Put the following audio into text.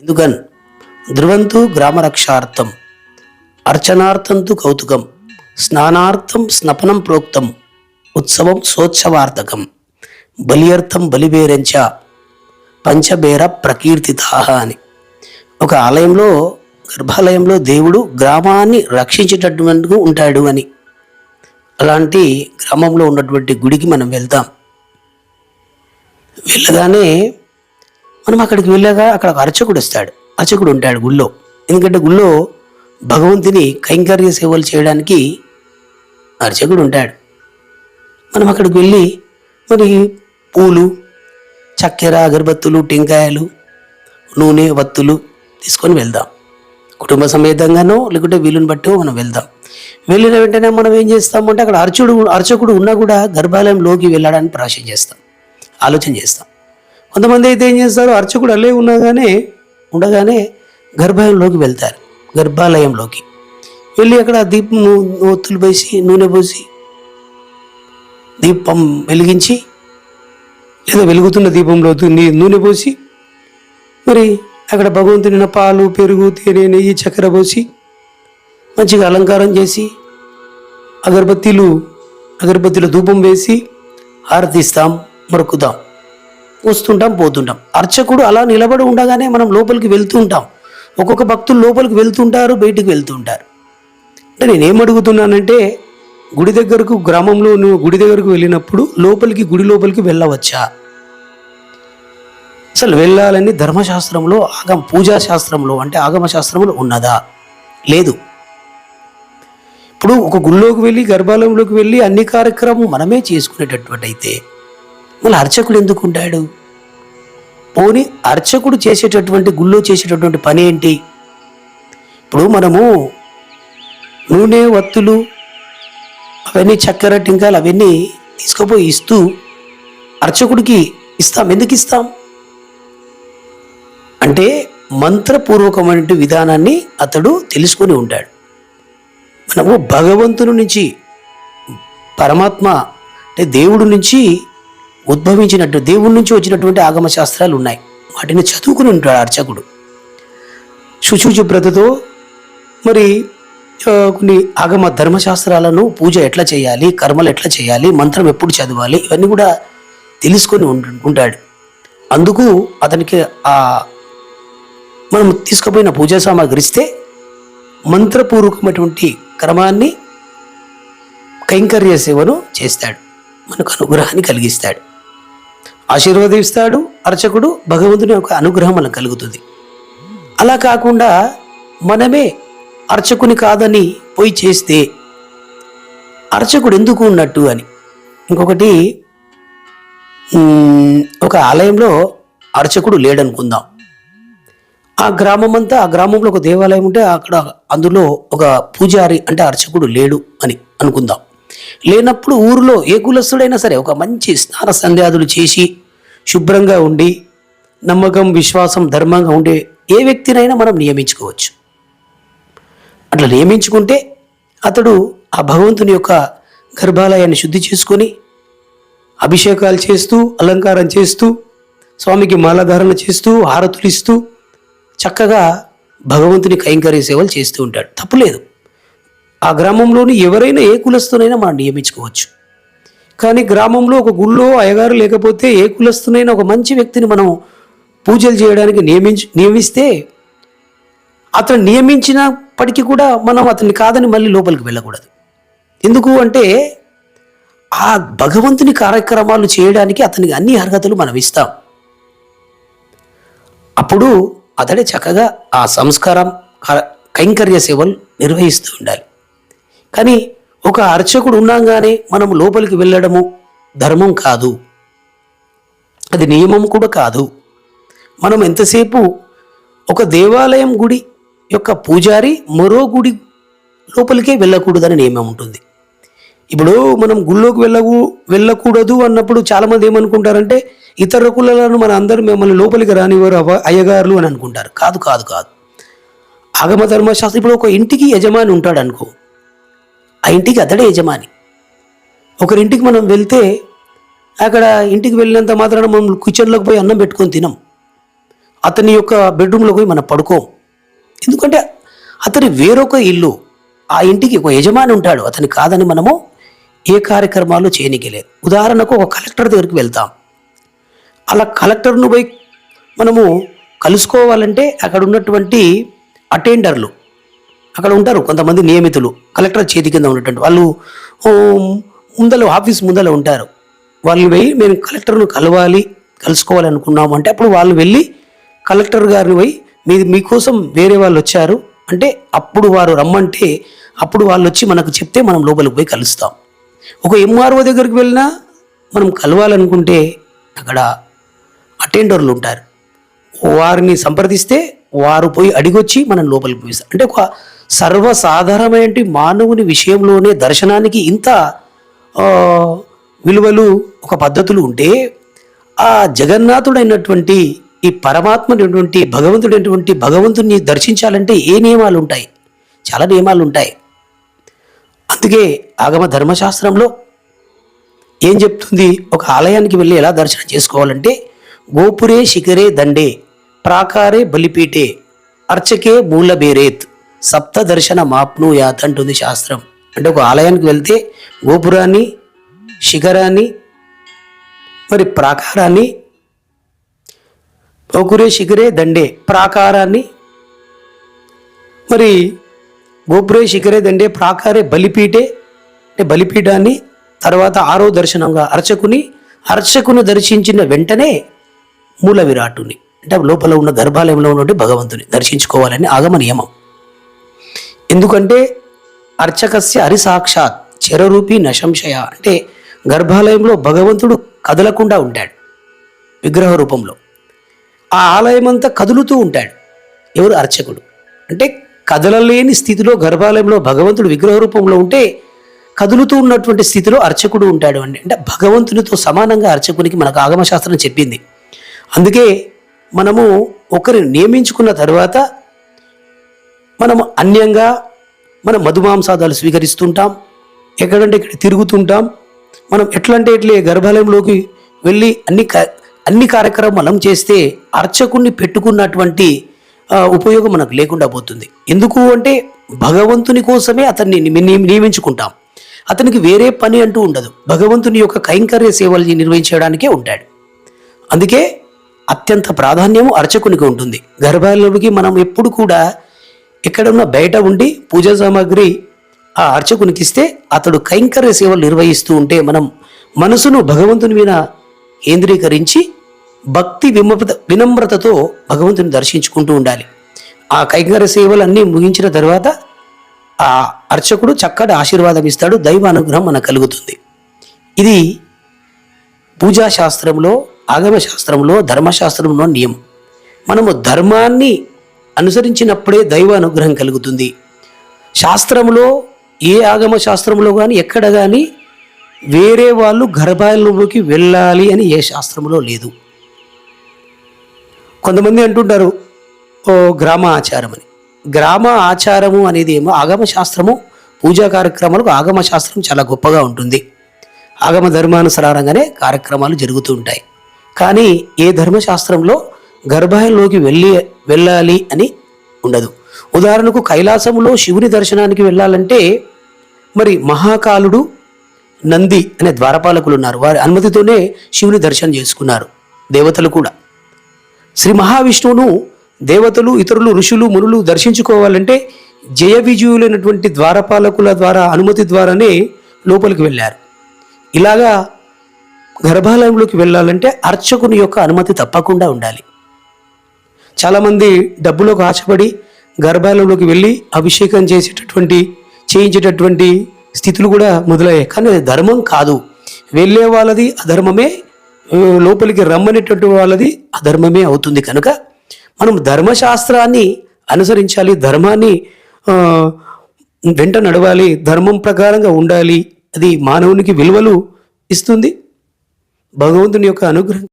ఎందుకన్? ధ్రువంతు గ్రామరక్షార్థం అర్చనార్థంతు కౌతుకం స్నానార్థం స్నపనం ప్రోక్తం ఉత్సవం సోత్సవార్థకం బలియర్థం బలిబేరంచ పంచబేర ప్రకీర్తితా అని. ఒక ఆలయంలో గర్భాలయంలో దేవుడు గ్రామాన్ని రక్షించేటటువంటి ఉంటాడు అని. అలాంటి గ్రామంలో ఉన్నటువంటి గుడికి మనం వెళ్తాం. వెళ్ళగానే మనం అక్కడికి వెళ్ళాక అక్కడ ఒక అర్చకుడు వస్తాడు. అర్చకుడు ఉంటాడు గుళ్ళో. ఎందుకంటే గుళ్ళో భగవంతుని కైంకర్య సేవలు చేయడానికి అర్చకుడు ఉంటాడు. మనం అక్కడికి వెళ్ళి మరి పూలు చక్కెర అగరబత్తులు టెంకాయలు నూనె వత్తులు తీసుకొని వెళ్దాం. కుటుంబ సమేతంగానో లేకుంటే వీలుని బట్టి మనం వెళ్దాం. వెళ్ళిన వెంటనే మనం ఏం చేస్తామంటే అక్కడ అర్చుడు అర్చకుడు ఉన్నా కూడా గర్భాలయంలోకి వెళ్ళడానికి ప్రాశం చేస్తాం. ఆలోచన చేస్తాం. కొంతమంది అయితే ఏం చేస్తారు? అర్చకుడు అల్లే ఉండగానే ఉండగానే గర్భాలయంలోకి వెళ్తారు. గర్భాలయంలోకి. వెళ్ళి అక్కడ దీపం ఒత్తులు పోసి నూనె పోసి దీపం వెలిగించి లేదా వెలుగుతున్న దీపంలో నూనె పోసి మరి అక్కడ భగవంతుని పాలు పెరుగు తేనె నెయ్యి చక్కెర పోసి మంచిగా అలంకారం చేసి అగరబత్తీలు అగరబత్తీల ధూపం వేసి హారతిస్తాం మరుకుదాం వస్తుంటాం పోతుంటాం. అర్చకుడు అలా నిలబడి ఉండగానే మనం లోపలికి వెళ్తూ ఉంటాం. ఒక్కొక్క భక్తులు లోపలికి వెళ్తుంటారు బయటికి వెళ్తుంటారు. అంటే నేనేం అడుగుతున్నానంటే గుడి దగ్గరకు గ్రామంలో నువ్వు గుడి దగ్గరకు వెళ్ళినప్పుడు లోపలికి గుడి లోపలికి వెళ్ళవచ్చా? అసలు వెళ్ళాలని ధర్మశాస్త్రంలో ఆగమ పూజా శాస్త్రంలో అంటే ఆగమ శాస్త్రంలో ఉన్నదా? లేదు. ఇప్పుడు ఒక గుళ్ళోకి వెళ్ళి గర్భాలయంలోకి వెళ్ళి అన్ని కార్యక్రమం మనమే చేసుకునేటటువంటి అయితే మళ్ళీ అర్చకుడు ఎందుకు ఉంటాడు పోని అర్చకుడు చేసేటటువంటి గుళ్ళో చేసేటటువంటి పని ఏంటి? ఇప్పుడు మనము నూనె వత్తులు అవన్నీ చక్కెర టింకాలు అవన్నీ తీసుకుపోయి ఇస్తూ అర్చకుడికి ఇస్తాం. ఎందుకు ఇస్తాం? అంటే మంత్రపూర్వకమైన విధానాన్ని అతడు తెలుసుకొని ఉంటాడు మనము భగవంతుని నుంచి పరమాత్మ అంటే దేవుడి నుంచి ఉద్భవించినట్టు దేవుడి నుంచి వచ్చినటువంటి ఆగమ శాస్త్రాలు ఉన్నాయి. వాటిని చదువుకుని ఉంటాడు అర్చకుడు. శుచిశుభ్రతతో మరి కొన్ని ఆగమ ధర్మశాస్త్రాలను పూజ ఎట్లా చేయాలి కర్మలు ఎట్లా చేయాలి మంత్రం ఎప్పుడు చదవాలి ఇవన్నీ కూడా తెలుసుకొని ఉంటాడు. అందుకు అతనికి ఆ మనం తీసుకుపోయిన పూజా సామాగ్రి ఇస్తే మంత్రపూర్వకమైనటువంటి క్రమాన్ని కైంకర్య సేవను చేస్తాడు. మనకు అనుగ్రహాన్ని కలిగిస్తాడు. ఆశీర్వదిస్తాడు అర్చకుడు భగవంతుని యొక్క అనుగ్రహం మనకు కలుగుతుంది. అలా కాకుండా మనమే అర్చకుని కాదని పోయి చేస్తే అర్చకుడు ఎందుకు ఉన్నట్టు అని. ఇంకొకటి ఒక ఆలయంలో అర్చకుడు లేడనుకుందాం. ఆ గ్రామం అంతా ఆ గ్రామంలో ఒక దేవాలయం ఉంటే అక్కడ అందులో ఒక పూజారి అంటే అర్చకుడు లేడు అని అనుకుందాం. లేనప్పుడు ఊరిలో ఏ కులస్తుడైనా సరే ఒక మంచి స్నాన సంధ్యాదులు చేసి శుభ్రంగా ఉండి నమ్మకం విశ్వాసం ధర్మంగా ఉండే ఏ వ్యక్తినైనా మనం నియమించుకోవచ్చు. అట్లా నియమించుకుంటే అతడు ఆ భగవంతుని యొక్క గర్భాలయాన్ని శుద్ధి చేసుకొని అభిషేకాలు చేస్తూ అలంకారం చేస్తూ స్వామికి మాలాధారణ చేస్తూ హారతులు ఇస్తూ చక్కగా భగవంతుని కైంకర్య సేవలు చేస్తూ ఉంటాడు. తప్పులేదు ఆ గ్రామంలోని ఎవరైనా ఏ కులస్తునైనా మనం నియమించుకోవచ్చు. కానీ గ్రామంలో ఒక గుళ్ళో అయ్యగారు లేకపోతే ఏ కులస్తునైనా ఒక మంచి వ్యక్తిని మనం పూజలు చేయడానికి నియమించి నియమిస్తే అతను నియమించినప్పటికీ కూడా మనం అతన్ని కాదని మళ్ళీ లోపలికి వెళ్ళకూడదు. ఎందుకు అంటే ఆ భగవంతుని కార్యక్రమాలు చేయడానికి అతనికి అన్ని అర్హతలు మనం ఇస్తాం. అప్పుడు అతడే చక్కగా ఆ సంస్కారం కైంకర్య సేవలు నిర్వహిస్తూ ఉండాలి. కానీ ఒక అర్చకుడు ఉన్నాగానే మనం లోపలికి వెళ్ళడము ధర్మం కాదు. అది నియమం కూడా కాదు. మనం ఎంతసేపు ఒక దేవాలయం గుడి యొక్క పూజారి మరో గుడి లోపలికే వెళ్ళకూడదని నియమం ఉంటుంది. ఇప్పుడు మనం గుళ్ళోకి వెళ్ళకు వెళ్ళకూడదు అన్నప్పుడు చాలామంది ఏమనుకుంటారంటే ఇతర కులాలను మన అందరూ మిమ్మల్ని లోపలికి రానివారు అయ్యగారులు అని అనుకుంటారు. కాదు కాదు కాదు. ఆగమ ధర్మశాస్త్రం ఇప్పుడు ఒక ఇంటికి యజమాని ఉంటాడు అనుకో ఆ ఇంటికి అతడే యజమాని. ఒకరింటికి మనం వెళ్తే అక్కడ ఇంటికి వెళ్ళినంత మాత్రాన మనం కిచెన్లోకి పోయి అన్నం పెట్టుకొని తినం. అతని యొక్క బెడ్రూమ్లో పోయి మనం పడుకోం. ఎందుకంటే అతని వేరొక ఇల్లు ఆ ఇంటికి ఒక యజమాని ఉంటాడు అతని కాదని మనము ఏ కార్యక్రమాలు చేయనికలేదు ఉదాహరణకు ఒక కలెక్టర్ దగ్గరికి వెళ్తాం. అలా కలెక్టర్ను పోయి మనము కలుసుకోవాలంటే అక్కడ ఉన్నటువంటి అటెండర్లు అక్కడ ఉంటారు కొంతమంది నియమితులు. కలెక్టర్ చేతి కింద ఉన్నటువంటి వాళ్ళు ముందల ఆఫీస్ ముందల ఉంటారు. వాళ్ళు పోయి మేము కలెక్టర్ను కలవాలి కలుసుకోవాలి అనుకున్నాము. అంటే అప్పుడు వాళ్ళు వెళ్ళి కలెక్టర్ గారిని పోయి మీ మీకోసం వేరే వాళ్ళు వచ్చారు. అంటే అప్పుడు వారు రమ్మంటే అప్పుడు వాళ్ళు వచ్చి మనకు చెప్తే మనం లోపలికి పోయి కలుస్తాం. ఒక ఎంఆర్ఓ దగ్గరికి వెళ్ళినా మనం కలవాలనుకుంటే అక్కడ అటెండర్లు ఉంటారు. వారిని సంప్రదిస్తే వారు పోయి అడిగొచ్చి మనం లోపలికి పోయిస్తారు అంటే ఒక సర్వసాధారణమైన మానవుని విషయంలోనే దర్శనానికి ఇంత విలువలు ఒక పద్ధతులు ఉంటే ఆ జగన్నాథుడైనటువంటి ఈ పరమాత్మటువంటి భగవంతుడైనటువంటి భగవంతుని దర్శించాలంటే ఏ నియమాలు ఉంటాయి? చాలా నియమాలు ఉంటాయి. అందుకే ఆగమ ధర్మశాస్త్రంలో ఏం చెప్తుంది? ఒక ఆలయానికి వెళ్ళి ఎలా దర్శనం చేసుకోవాలంటే గోపురే శిఖరే దండే ప్రాకారే బలిపీటే అర్చకే మూలబేరేత్. సప్త దర్శన మాప్ను యాత్ అంటుంది శాస్త్రం. అంటే ఒక ఆలయానికి వెళ్తే గోపురాన్ని శిఖరాన్ని మరి ప్రాకారాన్ని గోపురే శిఖరే దండే ప్రాకారాన్ని మరి గోపురే శిఖరే దండే ప్రాకారే బలిపీటే అంటే బలిపీఠాన్ని తర్వాత ఆరో దర్శనంగా అర్చకుని అర్చకుని దర్శించిన వెంటనే మూల విరాటుని అంటే లోపల ఉన్న గర్భాలయంలో ఉన్నటువంటి భగవంతుని దర్శించుకోవాలని ఆగమ నియమం ఎందుకంటే అర్చకస్య హరిసాక్షాత్ చరరూపి నశంశయ అంటే గర్భాలయంలో భగవంతుడు కదలకుండా ఉంటాడు విగ్రహ రూపంలో. ఆ ఆలయం అంతా కదులుతూ ఉంటాడు. ఎవరు? అర్చకుడు. అంటే కదలలేని స్థితిలో గర్భాలయంలో భగవంతుడు విగ్రహ రూపంలో ఉంటే కదులుతూ ఉన్నటువంటి స్థితిలో అర్చకుడు ఉంటాడు అండి. అంటే భగవంతునితో సమానంగా అర్చకునికి మనకు ఆగమశాస్త్రం చెప్పింది. అందుకే మనము ఒకరిని నియమించుకున్న తర్వాత మనం అన్యంగా మన మధుమాంసాదాలు స్వీకరిస్తుంటాం. ఎక్కడంటే ఇక్కడ తిరుగుతుంటాం. మనం ఎట్లంటే ఇట్లే గర్భాలయంలోకి వెళ్ళి అన్ని అన్ని కార్యక్రమాలు మనం చేస్తే అర్చకుణ్ణి పెట్టుకున్నటువంటి ఉపయోగం మనకు లేకుండా పోతుంది. ఎందుకు అంటే భగవంతుని కోసమే అతన్ని నియమించుకుంటాం. అతనికి వేరే పని అంటూ ఉండదు. భగవంతుని యొక్క కైంకర్య సేవలు నిర్వహించడానికే ఉంటాడు. అందుకే అత్యంత ప్రాధాన్యము అర్చకునికి ఉంటుంది. గర్భాలయంలోకి మనం ఎప్పుడు కూడా ఎక్కడున్నా బయట ఉండి పూజా సామాగ్రి ఆ అర్చకునికి ఇస్తే అతడు కైంకర్య సేవలు నిర్వహిస్తూ ఉంటే మనం మనసును భగవంతుని మీద కేంద్రీకరించి భక్తి విమత వినమ్రతతో భగవంతుని దర్శించుకుంటూ ఉండాలి. ఆ కైంకర్య సేవలన్నీ ముగించిన తర్వాత ఆ అర్చకుడు చక్కటి ఆశీర్వాదం ఇస్తాడు దైవ అనుగ్రహం మనకు కలుగుతుంది. ఇది పూజా శాస్త్రంలో ఆగమ శాస్త్రంలో ధర్మశాస్త్రంలో నియమం. మనము ధర్మాన్ని అనుసరించినప్పుడే దైవ అనుగ్రహం కలుగుతుంది. శాస్త్రంలో ఏ ఆగమ శాస్త్రంలో కానీ ఎక్కడ కానీ వేరే వాళ్ళు గర్భాలయంలోకి వెళ్ళాలి అని ఏ శాస్త్రంలో లేదు. కొంతమంది అంటుంటారు ఓ గ్రామ ఆచారం అని. గ్రామ ఆచారము అనేది ఏమో ఆగమ శాస్త్రము పూజా కార్యక్రమాలకు ఆగమ శాస్త్రం చాలా గొప్పగా ఉంటుంది. ఆగమ ధర్మానుసారంగానే కార్యక్రమాలు జరుగుతూ ఉంటాయి. కానీ ఏ ధర్మశాస్త్రంలో గర్భాయంలోకి వెళ్ళి వెళ్ళాలి అని ఉండదు. ఉదాహరణకు కైలాసంలో శివుని దర్శనానికి వెళ్ళాలంటే మరి మహాకాలుడు నంది అనే ద్వారపాలకులు ఉన్నారు వారి అనుమతితోనే శివుని దర్శనం చేసుకున్నారు దేవతలు కూడా. శ్రీ మహావిష్ణువును దేవతలు ఇతరులు ఋషులు మునులు దర్శించుకోవాలంటే జయ విజయులైనటువంటి ద్వారపాలకుల ద్వారా అనుమతి ద్వారానే లోపలికి వెళ్ళారు. ఇలాగా గర్భాలయంలోకి వెళ్ళాలంటే అర్చకుని యొక్క అనుమతి తప్పకుండా ఉండాలి. చాలామంది డబ్బులకు ఆశపడి గర్భాలయంలోకి వెళ్ళి అభిషేకం చేసేటటువంటి చేయించేటటువంటి స్థితులు కూడా మొదలయ్యాయి. కానీ అది ధర్మం కాదు. వెళ్ళే వాళ్ళది అధర్మమే లోపలికి రమ్మనేటటువంటి వాళ్ళది అధర్మమే అవుతుంది కనుక మనం ధర్మశాస్త్రాన్ని అనుసరించాలి ధర్మాన్ని వెంట నడవాలి ధర్మం ప్రకారంగా ఉండాలి. అది మానవునికి విలువలు ఇస్తుంది. భగవంతుని యొక్క అనుగ్రహం